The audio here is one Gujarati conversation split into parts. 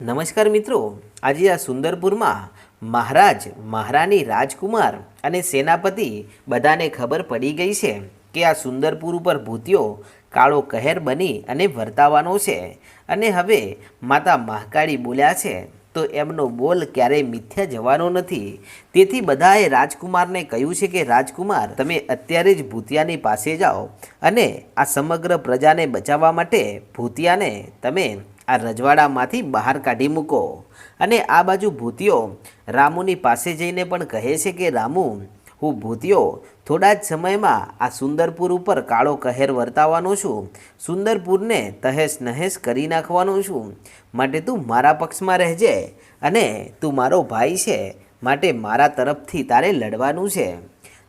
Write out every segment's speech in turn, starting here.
નમસ્કાર મિત્રો. આજે આ સુંદરપુરમાં મહારાજ મહારાણી રાજકુમાર અને સેનાપતિ બધાને ખબર પડી ગઈ છે કે આ સુંદરપુર ઉપર ભૂતિયો કાળો કહેર બની અને વર્તાવાનો છે. અને હવે માતા મહાકાળી બોલ્યા છે, તો એમનો બોલ ક્યારેય મિથ્યા જવાનો નથી. તેથી બધાએ રાજકુમારને કહ્યું છે કે, રાજકુમાર, તમે અત્યારે જ ભૂતિયાની પાસે જાઓ અને આ સમગ્ર પ્રજાને બચાવવા માટે ભૂતિયાને તમે આ રજવાડામાંથી બહાર કાઢી મૂકો. અને આ બાજુ ભૂતિયો રામુની પાસે જઈને પણ કહે છે કે, રામુ, હું ભૂતિયો થોડા જ સમયમાં આ સુંદરપુર ઉપર કાળો કહેર વર્તાવવાનો છું. સુંદરપુરને તહેશ નહેશ કરી નાખવાનો છું. માટે તું મારા પક્ષમાં રહેજે અને તું મારો ભાઈ છે. માટે મારા તરફથી તારે લડવાનું છે.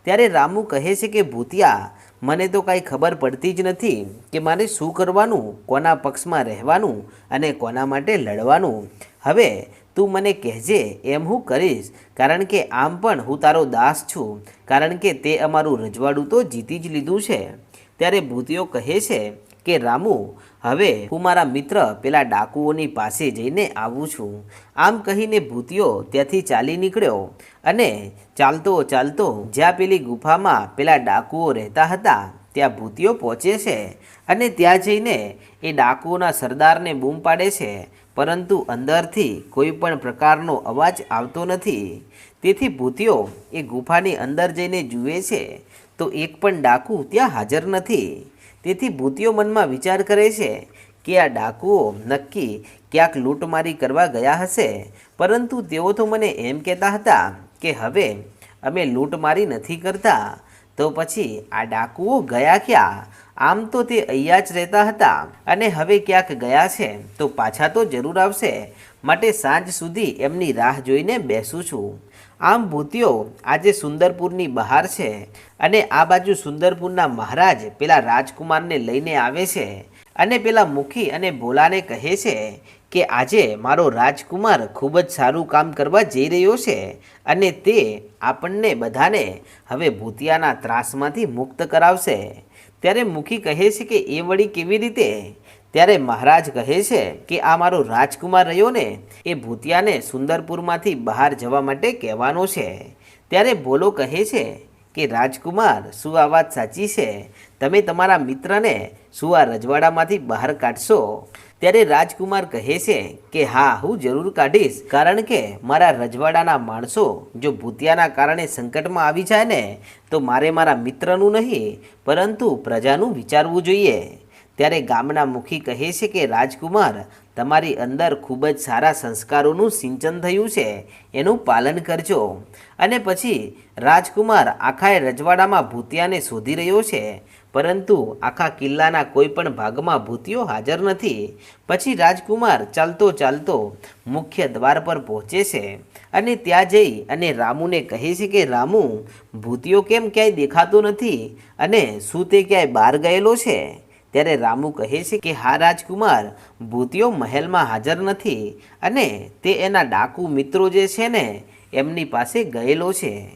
ત્યારે રામુ કહે છે કે, ભૂતિયા મને તો કાંઈ ખબર પડતી જ નથી કે મારે શું કરવાનું, કોના પક્ષમાં રહેવાનું અને કોના માટે લડવાનું. હવે તું મને કહેજે, એમ હું કરીશ. કારણ કે આમ પણ હું તારો દાસ છું. કારણ કે તે અમારું રજવાડું તો જીતી જ લીધું છે. ત્યારે ભૂતિયો કહે છે કે રામુ, હવે હું મારા મિત્ર પેલા ડાકુઓની પાસે જઈને આવું છું. આમ કહીને ભૂતિયો ત્યાંથી ચાલી નીકળ્યો અને ચાલતો ચાલતો જ્યાં પેલી ગુફામાં પેલા ડાકુઓ રહેતા હતા, ત્યાં ભૂતિયો પહોંચે છે અને ત્યાં જઈને એ ડાકુઓના સરદારને બૂમ પાડે છે. પરંતુ અંદરથી કોઈ પણ પ્રકારનો અવાજ આવતો નથી. તેથી ભૂતિયો એ ગુફાની અંદર જઈને જુએ છે. તો એક પણ ડાકુ ત્યાં હાજર નથી. તેથી ભૂતિયો મનમાં વિચાર કરે છે કે આ ડાકુઓ નક્કી ક્યાંક લૂંટમારી કરવા ગયા હશે. પરંતુ તેઓ તો મને એમ કહેતા હતા કે હવે અમે લૂંટમારી નથી કરતા. તો પછી આ ડાકુઓ ગયા ક્યાં? આમ તો તે અહીંયા જ રહેતા હતા. અને હવે ક્યાંક ગયા છે તો પાછા તો જરૂર આવશે. માટે સાંજ સુધી એમની રાહ જોઈને બેસું છું. આમ ભૂતિયો આજે સુંદરપુરની બહાર છે અને આ બાજુ સુંદરપુરના મહારાજ પેલા રાજકુમારને લઈને આવે છે અને પેલા મુખી અને ભોલાને કહે છે કે આજે મારો રાજકુમાર ખૂબ જ સારું કામ કરવા જઈ રહ્યો છે અને તે આપણને બધાને હવે ભૂતિયાના ત્રાસમાંથી મુક્ત કરાવશે. ત્યારે મુખી કહે છે કે એ વળી કેવી રીતે? ત્યારે મહારાજ કહે છે કે આ મારો રાજકુમાર રહ્યો ને, એ ભૂતિયાને સુંદરપુરમાંથી બહાર જવા માટે કહેવાનો છે. ત્યારે ભોલો કહે છે કે, રાજકુમાર, શું આ વાત સાચી છે? તમે તમારા મિત્રને શું આ રજવાડામાંથી બહાર કાઢશો? ત્યારે રાજકુમાર કહે છે કે, હા, હું જરૂર કાઢીશ. કારણ કે મારા રજવાડાના માણસો જો ભૂતિયાના કારણે સંકટમાં આવી જાય ને, તો મારે મારા મિત્રનું નહીં, પરંતુ પ્રજાનું વિચારવું જોઈએ. ત્યારે ગામના મુખી કહે છે કે, રાજકુમાર, તમારી અંદર ખૂબ જ સારા સંસ્કારોનું સિંચન થયું છે. એનું પાલન કરજો. અને પછી, રાજકુમાર આખા રજવાડામાં ભૂતિયાને શોધી રહ્યો છે. પરંતુ આખા કિલ્લાના કોઈ પણ ભાગમાં ભૂતિયો હાજર નથી. પછી રાજકુમાર ચાલતો ચાલતો મુખ્ય દ્વાર પર પહોંચે છે. અને ત્યાં જઈ અને રામુને કહે છે કે, રામુ ભૂતિયો કેમ ક્યાંય દેખાતો નથી? અને શું તે ક્યાંય બહાર ગયેલો છે? ત્યારે રામુ કહે છે કે, હા, રાજકુમાર ભૂતિયો મહેલમાં હાજર નથી અને તે એના ડાકુ મિત્રો જે છે ને, એમની પાસે ગયેલો છે.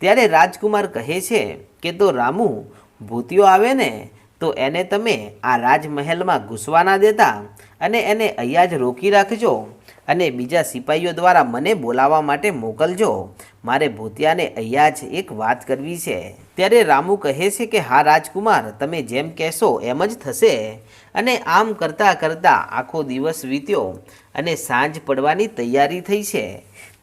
ત્યારે રાજકુમાર કહે છે કે, તો રામુ ભૂતિયો આવે ને, તો એને તમે આ રાજમહેલમાં ઘૂસવા ના દેતા અને એને અહીંયા જ રોકી રાખજો. અને બીજા સિપાહીઓ દ્વારા મને બોલાવવા માટે મોકલજો. મારે ભૂતિયાને અહીંયા જ એક વાત કરવી છે. ત્યારે રામુ કહે છે કે, હા, રાજકુમાર, તમે જેમ કહેશો એમ જ થશે. અને આમ કરતાં કરતાં આખો દિવસ વીત્યો અને સાંજ પડવાની તૈયારી થઈ છે.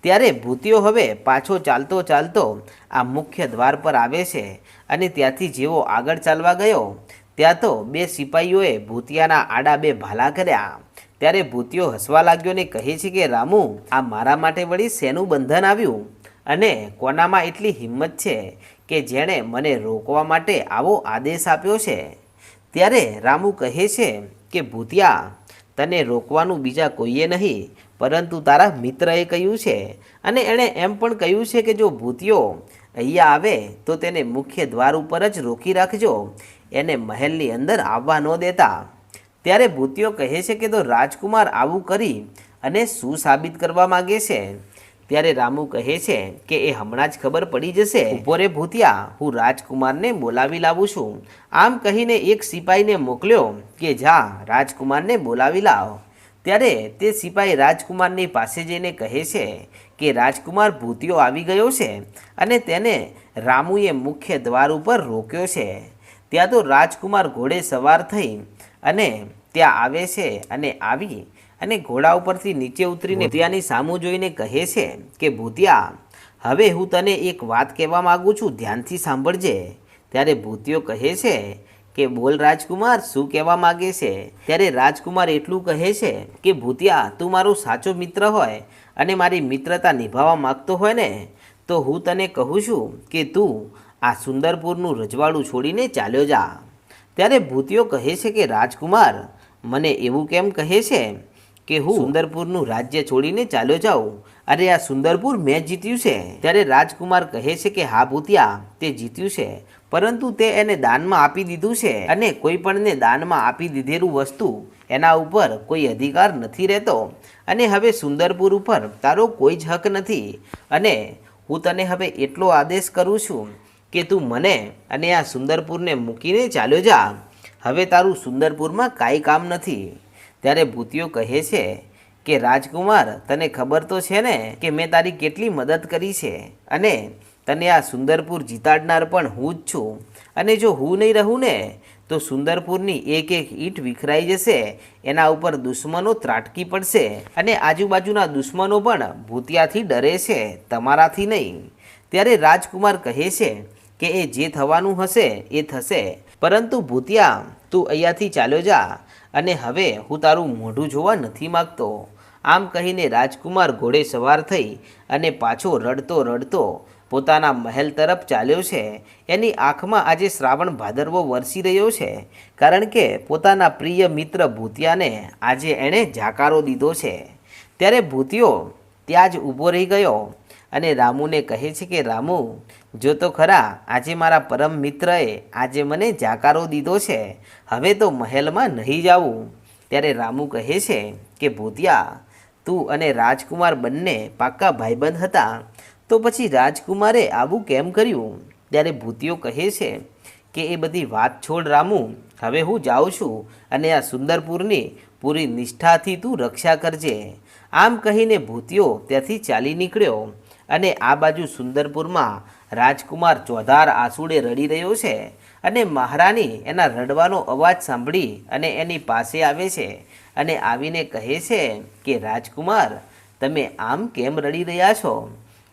ત્યારે ભૂતિયો હવે પાછો ચાલતો ચાલતો આ મુખ્ય દ્વાર પર આવે છે અને ત્યાંથી જેવો આગળ ચાલવા ગયો, ત્યાં તો બે સિપાહીઓએ ભૂતિયાના આડા બે ભાલા કર્યા. ત્યારે ભૂતિયો હસવા લાગ્યો ને કહે છે કે, રામુ, આ મારા માટે વળી શેનું બંધન આવ્યું? અને કોનામાં એટલી હિંમત છે કે જેણે મને રોકવા માટે આવો આદેશ આપ્યો છે? ત્યારે રામુ કહે છે કે, ભૂતિયા, તને રોકવાનું બીજા કોઈએ નહીં, પરંતુ તારા મિત્રએ કહ્યું છે. અને એણે એમ પણ કહ્યું છે કે જો ભૂતિયો અહીંયા આવે, તો તેને મુખ્ય દ્વાર ઉપર જ રોકી રાખજો. એને મહેલની અંદર આવવા ન દેતા. ત્યારે ભૂતિયો કહે છે કે તો રાજકુમાર આવું કરી અને શું સાબિત કરવા માગે છે? ત્યારે રામુ કહે છે કે એ હમણાં જ ખબર પડી જશે. ઉપોરે ભૂતિયા, હું રાજકુમારને બોલાવી લાવું છું. આમ કહીને એક સિપાહીને મોકલ્યો કે જા, રાજકુમારને બોલાવી લાવ. ત્યારે તે સિપાહી રાજકુમારની પાસે જઈને કહે છે કે રાજકુમાર ભૂતિયો આવી ગયો છે અને તેને રામુએ મુખ્ય દ્વાર ઉપર રોક્યો છે. ત્યાં તો રાજકુમાર ઘોડે સવાર થઈ અને ત્યાં આવે છે અને આવી અને ઘોડા ઉપરથી નીચે ઉતરીને ભૂતિયાની સામું જોઈને કહે છે કે ભૂતિયા હવે હું તને એક વાત કહેવા માગું છું ધ્યાનથી સાંભળજે. ત્યારે ભૂતિયો કહે છે કે બોલ રાજકુમાર શું કહેવા માગે છે? ત્યારે રાજકુમાર એટલું કહે છે કે ભૂતિયા તું મારો સાચો મિત્ર હોય અને મારી મિત્રતા નિભાવવા માગતો હોય ને તો હું તને કહું છું કે તું આ સુંદરપુરનું રજવાડું છોડીને ચાલ્યો જા. ત્યારે ભૂતિયો કહે છે કે રાજકુમાર મને એવું કેમ કહે છે કે હું સુંદરપુરનું રાજ્ય છોડીને ચાલ્યો જાઉં? અરે આ સુંદરપુર મેં જીત્યું છે. ત્યારે રાજકુમાર કહે છે કે હા ભૂતિયા તે જીત્યું છે પરંતુ તે એને દાનમાં આપી દીધું છે અને કોઈ પણને દાનમાં આપી દીધેલું વસ્તુ એના ઉપર કોઈ અધિકાર નથી રહેતો. અને હવે સુંદરપુર ઉપર તારો કોઈ જ હક નથી. અને હું તને હવે એટલો આદેશ કરું છું કે તું મને અને આ સુંદરપુરને મૂકીને ચાલ્યો જા. હવે તારું સુંદરપુરમાં કાંઈ કામ નથી. ત્યારે ભૂતિયો કહે છે કે, રાજકુમાર, તને ખબર તો છે ને કે મેં તારી કેટલી મદદ કરી છે અને તને આ સુંદરપુર જીતાડનાર પણ હું જ છું. અને જો હું નહીં રહું ને, તો સુંદરપુરની એક એક ઈંટ વિખરાઈ જશે. એના ઉપર દુશ્મનો ત્રાટકી પડશે અને આજુબાજુના દુશ્મનો પણ ભૂતિયાથી ડરે છે, તમારાથી નહીં. ત્યારે રાજકુમાર કહે છે કે એ જે થવાનું હશે, એ થશે. પરંતુ ભૂતિયા, તું અહીંયાથી ચાલ્યો જા અને હવે હું તારું મોઢું જોવા નથી માગતો. આમ કહીને રાજકુમાર ઘોડે સવાર થઈ અને પાછો રડતો રડતો પોતાના મહેલ તરફ ચાલ્યો છે. એની આંખમાં આજે શ્રાવણ ભાદરવો વરસી રહ્યો છે, કારણ કે પોતાના પ્રિય મિત્ર ભૂતિયાને આજે એણે જાકારો દીધો છે. ત્યારે ભૂતિયો ત્યાં જ ઊભો રહી ગયો. અને રામુને કહે છે કે, રામુ, જો તો ખરા, આજે મારા પરમ મિત્રએ આજે મને જાકારો દીધો છે. હવે તો મહેલમાં નહીં જાવું. ત્યારે રામુ કહે છે કે, ભૂતિયા, તું અને રાજકુમાર બંને પાક્કા ભાઈબંધ હતા. તો પછી રાજકુમારે આવું કેમ કર્યું? ત્યારે ભૂતિયો કહે છે કે, એ બધી વાત છોડ રામુ. હવે હું જાઉં છું અને આ સુંદરપુરની પૂરી નિષ્ઠાથી તું રક્ષા કરજે. આમ કહીને ભૂતિયો ત્યાંથી ચાલી નીકળ્યો. અને આ બાજુ સુંદરપુરમાં રાજકુમાર ચોધાર આંસુડે રડી રહ્યો છે અને મહારાણી એના રડવાનો અવાજ સાંભળી અને એની પાસે આવે છે અને આવીને કહે છે કે, રાજકુમાર, તમે આમ કેમ રડી રહ્યા છો?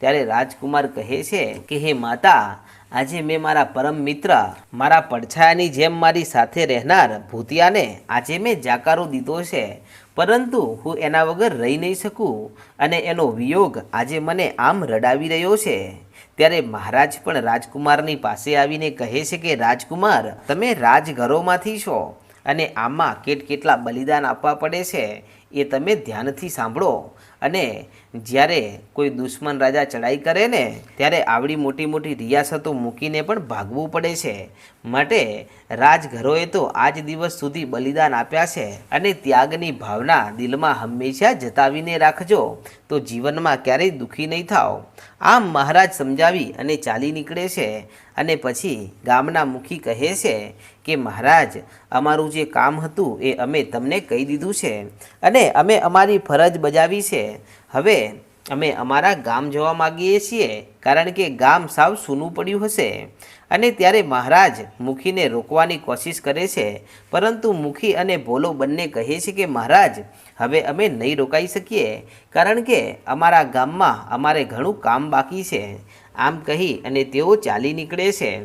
ત્યારે રાજકુમાર કહે છે કે, હે માતા, આજે મેં મારા પરમ મિત્ર, મારા પડછાયાની જેમ મારી સાથે રહેનાર ભૂતિયાને આજે મેં જાકારો દીધો છે. પરંતુ હું એના વગર રહી નહીં શકું અને એનો વિયોગ આજે મને આમ રડાવી રહ્યો છે. ત્યારે મહારાજ પણ રાજકુમારની પાસે આવીને કહે છે કે, રાજકુમાર, તમે રાજઘરોમાંથી છો અને આમાં કેટ કેટલા બલિદાન આપવા પડે છે. એ તમે ધ્યાનથી સાંભળો. અને જ્યારે કોઈ દુશ્મન રાજા ચડાઈ કરે ને, ત્યારે આવડી મોટી મોટી રિયાસતો મૂકીને પણ ભાગવું પડે છે. માટે રાજઘરોએ તો આજ દિવસ સુધી બલિદાન આપ્યા છે અને ત્યાગની ભાવના દિલમાં હંમેશા જતાવીને રાખજો. તો જીવનમાં ક્યારેય દુઃખી નહીં થાઓ. આમ મહારાજ સમજાવી અને ચાલી નીકળે છે. અને પછી ગામના મુખી કહે છે કે, મહારાજ, અમારું જે કામ હતું એ અમે તમને કહી દીધું છે. અને અમે અમારી ફરજ બજાવી છે. હવે અમે અમારા ગામ જવા માગીએ છીએ, કારણ કે ગામ સાવ સૂનું પડ્યું હશે. અને ત્યારે મહારાજ મુખીને રોકવાની કોશિશ કરે છે. પરંતુ મુખી અને ભોલો બંને કહે છે કે, મહારાજ, હવે અમે નહીં રોકાઈ શકીએ, કારણ કે અમારા ગામમાં અમારે ઘણું કામ બાકી છે. આમ કહી અને તેઓ ચાલી નીકળે છે.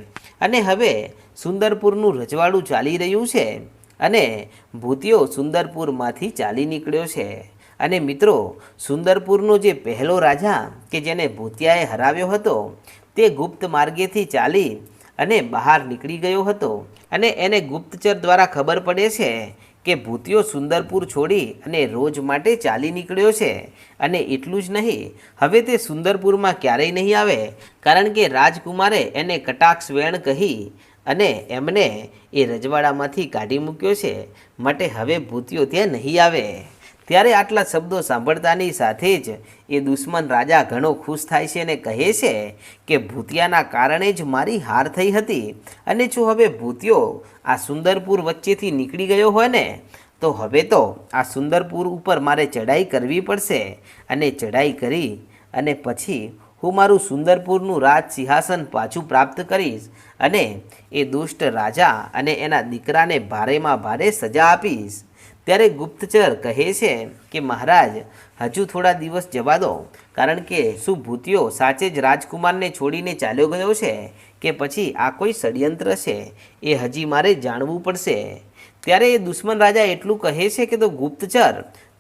અને હવે સુંદરપુરનું રજવાડું ચાલી રહ્યું છે. અને ભૂતિયો સુંદરપુરમાંથી ચાલી નીકળ્યો છે. અને મિત્રો, સુંદરપુરનો જે પહેલો રાજા કે જેને ભૂતિયાએ હરાવ્યો હતો, તે ગુપ્ત માર્ગેથી ચાલી અને બહાર નીકળી ગયો હતો. અને એને ગુપ્તચર દ્વારા ખબર પડે છે કે ભૂતિયો સુંદરપુર છોડી અને રોજ માટે ચાલી નીકળ્યો છે. અને એટલું જ નહીં, હવે તે સુંદરપુરમાં ક્યારેય નહીં આવે, કારણ કે રાજકુમારે એને કટાક્ષ વેણ કહી અને એમને એ રજવાડામાંથી કાઢી મૂક્યો છે. માટે હવે ભૂતિયો ત્યાં નહીં આવે. ત્યારે આટલા શબ્દો સાંભળતાની સાથે જ એ દુશ્મન રાજા ઘણો ખુશ થાય છે અને કહે છે કે ભૂતિયાના કારણે જ મારી હાર થઈ હતી. અને જો હવે ભૂતિયો આ સુંદરપુર વચ્ચેથી નીકળી ગયો હોય ને, તો હવે તો આ સુંદરપુર ઉપર મારે ચડાઈ કરવી પડશે. અને ચડાઈ કરી અને પછી હું મારું સુંદરપુરનું રાજ સિંહાસન પાછું પ્રાપ્ત કરીશ અને એ દુષ્ટ રાજા અને એના દીકરાને ભારેમાં ભારે સજા આપીશ. ત્યારે ગુપ્તચર કહે છે કે, મહારાજ, હજુ થોડા દિવસ જવા દો, કારણ કે શું ભૂતિયો સાચે જ રાજકુમારને છોડીને ચાલ્યો ગયો છે કે પછી આ કોઈ ષડયંત્ર છે, એ હજી મારે જાણવું પડશે. ત્યારે એ દુશ્મન રાજા એટલું કહે છે કે, તો ગુપ્તચર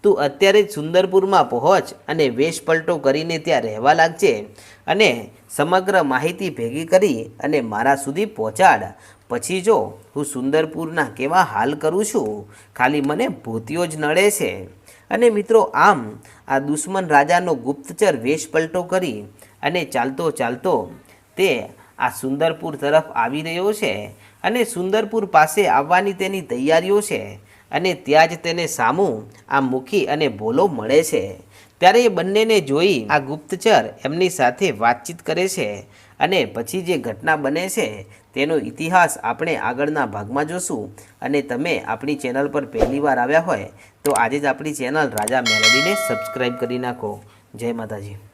તું અત્યારે જ સુંદરપુરમાં પહોંચ અને વેશ પલટો કરીને ત્યાં રહેવા લાગજે અને સમગ્ર માહિતી ભેગી કરી અને મારા સુધી પહોંચાડ. પછી જો હું સુંદરપુરના કેવા હાલ કરું છું, ખાલી મને ભૂતિઓ જ નડે છે. અને મિત્રો, આમ આ દુશ્મન રાજાનો ગુપ્તચર વેશ પલટો કરી અને ચાલતો ચાલતો તે આ સુંદરપુર તરફ આવી રહ્યો છે અને સુંદરપુર પાસે આવવાની તેની તૈયારીઓ છે. અને ત્યાં જ તેને સામું, આ મુખી અને ભોલો મળે છે. ત્યારે એ બંનેને જોઈ આ ગુપ્તચર એમની સાથે વાતચીત કરે છે અને પછી જે ઘટના બને છે, તેનો ઇતિહાસ આપણે આગળના ભાગમાં જોશું. અને તમે આપણી ચેનલ પર પહેલીવાર આવ્યા હોય, તો આજે જ આપણી ચેનલ રાજા મેલેડીને સબસ્ક્રાઈબ કરી નાખો. જય માતાજી.